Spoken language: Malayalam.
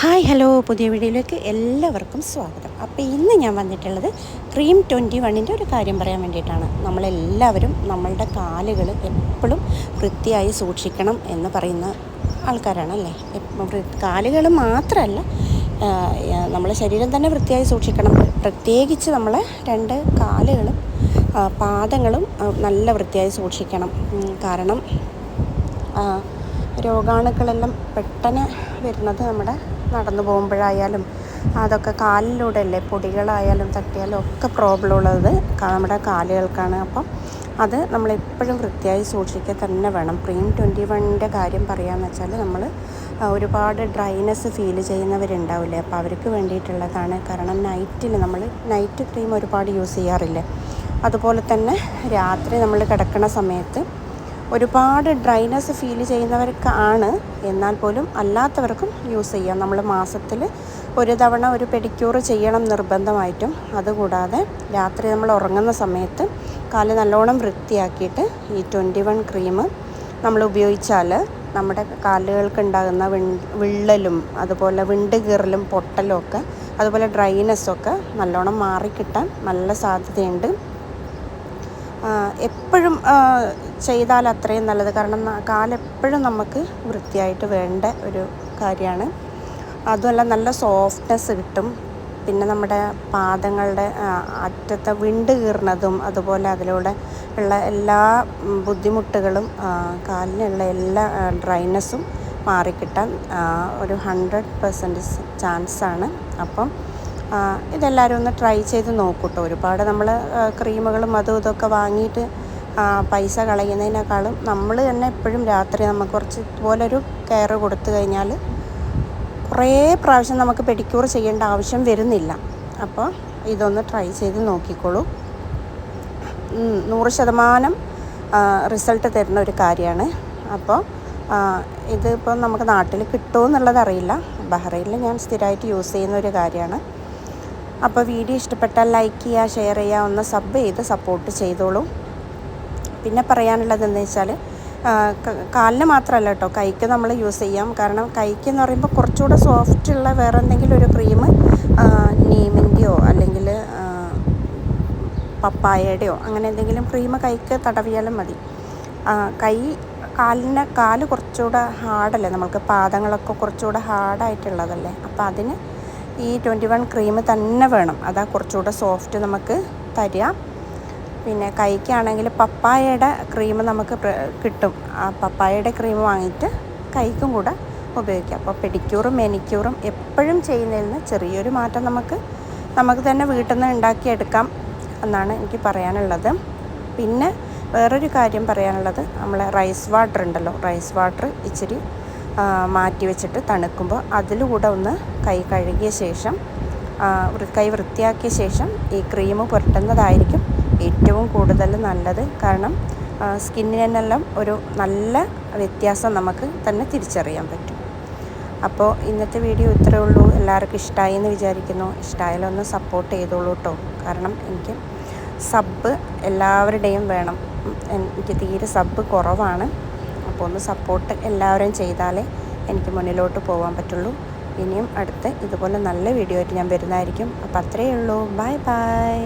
ഹായ് ഹലോ പുതിയ വീഡിയോയിലേക്ക് എല്ലാവർക്കും സ്വാഗതം. അപ്പോൾ ഇന്ന് ഞാൻ വന്നിട്ടുള്ളത് ക്രീം ട്വന്റി വണ്ണിന്റെ ഒരു കാര്യം പറയാൻ വേണ്ടിയിട്ടാണ്. നമ്മളെല്ലാവരും നമ്മളുടെ കാലുകൾ എപ്പോഴും വൃത്തിയായി സൂക്ഷിക്കണം എന്ന് പറയുന്ന ആൾക്കാരാണ് അല്ലേ കാലുകൾ മാത്രമല്ല നമ്മളെ ശരീരം തന്നെ വൃത്തിയായി സൂക്ഷിക്കണം. പ്രത്യേകിച്ച് നമ്മളെ രണ്ട് കാലുകളും പാദങ്ങളും നല്ല വൃത്തിയായി സൂക്ഷിക്കണം. കാരണം രോഗാണുക്കളെല്ലാം പെട്ടെന്ന് വരുന്നത് നമ്മുടെ നടന്നു പോകുമ്പോഴായാലും അതൊക്കെ കാലിലൂടെ അല്ലേ പൊടികളായാലും തട്ടിയാലും ഒക്കെ പ്രോബ്ലം ഉള്ളത് നമ്മുടെ കാലുകൾക്കാണ്. അപ്പം അത് നമ്മളെപ്പോഴും വൃത്തിയായി സൂക്ഷിക്കുക തന്നെ വേണം. പ്രീം ട്വന്റി വണ്ണിന്റെ കാര്യം പറയുകയെന്ന് വെച്ചാൽ നമ്മൾ ഒരുപാട് ഡ്രൈനെസ് ഫീൽ ചെയ്യുന്നവരുണ്ടാവില്ലേ? അപ്പോൾ അവർക്ക് വേണ്ടിയിട്ടുള്ളതാണ്. കാരണം നൈറ്റിൽ നമ്മൾ നൈറ്റ് ക്രീം ഒരുപാട് യൂസ് ചെയ്യാറില്ലേ? അതുപോലെ തന്നെ രാത്രി നമ്മൾ കിടക്കുന്ന സമയത്ത് ഒരുപാട് ഡ്രൈനസ് ഫീൽ ചെയ്യുന്നവർക്കാണ്. എന്നാൽ പോലും അല്ലാത്തവർക്കും യൂസ് ചെയ്യാം. നമ്മൾ മാസത്തിൽ ഒരു തവണ ഒരു പെഡിക്യൂർ ചെയ്യണം നിർബന്ധമായിട്ടും. അതുകൂടാതെ രാത്രി നമ്മൾ ഉറങ്ങുന്ന സമയത്ത് കാൽ നല്ലോണം വൃത്തിയാക്കിയിട്ട് ഈ ട്വന്റി വൺ ക്രീം നമ്മൾ ഉപയോഗിച്ചാൽ നമ്മുടെ കാലുകൾക്ക് ഉണ്ടാകുന്ന വിള്ളലും അതുപോലെ വിണ്ട് കീറലും പൊട്ടലും ഒക്കെ അതുപോലെ ഡ്രൈനെസ്സൊക്കെ നല്ലോണം മാറിക്കിട്ടാൻ നല്ല സാധ്യതയുണ്ട്. എപ്പോഴും ചെയ്താൽ അത്രയും നല്ലത്. കാരണം കാലെപ്പോഴും നമുക്ക് വൃത്തിയായിട്ട് വേണ്ട ഒരു കാര്യമാണ്. അതുമല്ല നല്ല സോഫ്റ്റ്നെസ് കിട്ടും. പിന്നെ നമ്മുടെ പാദങ്ങളുടെ അറ്റത്തെ വിണ്ട് കീറുന്നതും അതുപോലെ അതിലൂടെ ഉള്ള എല്ലാ ബുദ്ധിമുട്ടുകളും കാലിനുള്ള എല്ലാ ഡ്രൈനെസ്സും മാറിക്കിട്ടാൻ ഒരു ഹൺഡ്രഡ് പെർസെന്റേജ് ചാൻസാണ് അപ്പം ഇതെല്ലാവരും ഒന്ന് ട്രൈ ചെയ്ത് നോക്കൂട്ടോ. ഒരുപാട് നമ്മൾ ക്രീമുകളും അതും ഇതൊക്കെ വാങ്ങിയിട്ട് പൈസ കളയുന്നതിനേക്കാളും നമ്മൾ തന്നെ എപ്പോഴും രാത്രി നമുക്ക് കുറച്ച് ഇതുപോലൊരു കെയർ കൊടുത്തു കഴിഞ്ഞാൽ കുറേ പ്രാവശ്യം നമുക്ക് പെഡിക്യൂർ ചെയ്യേണ്ട ആവശ്യം വരുന്നില്ല. അപ്പോൾ ഇതൊന്ന് ട്രൈ ചെയ്ത് നോക്കിക്കോളൂ. നൂറ് ശതമാനം റിസൾട്ട് തരുന്ന ഒരു കാര്യമാണ്. അപ്പോൾ ഇതിപ്പോൾ നമുക്ക് നാട്ടിൽ കിട്ടുമോ എന്നുള്ളത് അറിയില്ല. ബഹ്റൈനിൽ ഞാൻ സ്ഥിരമായിട്ട് യൂസ് ചെയ്യുന്ന ഒരു കാര്യമാണ്. അപ്പോൾ വീഡിയോ ഇഷ്ടപ്പെട്ടാൽ ലൈക്ക് ചെയ്യുക ഷെയർ ചെയ്യുക ഒന്ന് സബ് ചെയ്ത് സപ്പോർട്ട് ചെയ്തോളൂ. പിന്നെ പറയാനുള്ളത് എന്താ വെച്ചാൽ കാലിന് മാത്രമല്ല കേട്ടോ കൈക്ക് നമ്മൾ യൂസ് ചെയ്യാം. കാരണം കൈക്ക് എന്ന് പറയുമ്പോൾ കുറച്ചുകൂടെ സോഫ്റ്റ് ഉള്ള വേറെ എന്തെങ്കിലും ഒരു ക്രീം നീമിന്റെയോ അല്ലെങ്കിൽ പപ്പായയുടെയോ അങ്ങനെ എന്തെങ്കിലും ക്രീം കൈക്ക് തടവിയാലും മതി. കൈ കാലിന് കാൽ കുറച്ചുകൂടെ ഹാർഡല്ലേ നമുക്ക് പാദങ്ങളൊക്കെ കുറച്ചുകൂടെ ഹാർഡായിട്ടുള്ളതല്ലേ അപ്പോൾ അതിന് ഈ ട്വന്റി വൺ ക്രീം തന്നെ വേണം. അതാ കുറച്ചുകൂടെ സോഫ്റ്റ് നമുക്ക് തരിക. പിന്നെ കൈക്കാണെങ്കിൽ പപ്പായയുടെ ക്രീം നമുക്ക് കിട്ടും. ആ പപ്പായയുടെ ക്രീം വാങ്ങിയിട്ട് കൈക്കും കൂടെ ഉപയോഗിക്കാം. അപ്പോൾ പെഡിക്യൂറും മെനിക്യൂറും എപ്പോഴും ചെയ്യുന്നതിൽ നിന്ന് ചെറിയൊരു മാറ്റം നമുക്ക് നമുക്ക് തന്നെ വീട്ടിൽ നിന്ന് ഉണ്ടാക്കിയെടുക്കാം എന്നാണ് എനിക്ക് പറയാനുള്ളത്. പിന്നെ വേറൊരു കാര്യം പറയാനുള്ളത്. നമ്മളെ റൈസ് വാട്ടർ ഉണ്ടല്ലോ. റൈസ് വാട്ടർ ഇച്ചിരി മാറ്റി വെച്ചിട്ട് തണുക്കുമ്പോൾ അതിലൂടെ ഒന്ന് കൈ കഴുകിയ ശേഷം കൈ വൃത്തിയാക്കിയ ശേഷം ഈ ക്രീം പുരട്ടുന്നതായിരിക്കും ഏറ്റവും കൂടുതൽ നല്ലത്. കാരണം സ്കിന്നിനെല്ലാം ഒരു നല്ല വ്യത്യാസം നമുക്ക് തന്നെ തിരിച്ചറിയാൻ പറ്റും. അപ്പോൾ ഇന്നത്തെ വീഡിയോ ഇത്രയേ ഉള്ളൂ. എല്ലാവർക്കും ഇഷ്ടമായി എന്ന് വിചാരിക്കുന്നു. ഇഷ്ടമായാലൊന്ന് സപ്പോർട്ട് ചെയ്തോളൂ കേട്ടോ. കാരണം എനിക്ക് സബ് എല്ലാവരുടെയും വേണം. എനിക്ക് തീരെ സബ് കുറവാണ്. അപ്പോൾ ഒന്ന് സപ്പോർട്ട് എല്ലാവരും ചെയ്താലേ എനിക്ക് മുന്നിലോട്ട് പോകാൻ പറ്റുള്ളൂ. ഇനിയും അടുത്ത് ഇതുപോലെ നല്ല വീഡിയോ ആയിട്ട് ഞാൻ വരുന്നതായിരിക്കും. അപ്പോൾ അത്രയേ ഉള്ളൂ. Bye bye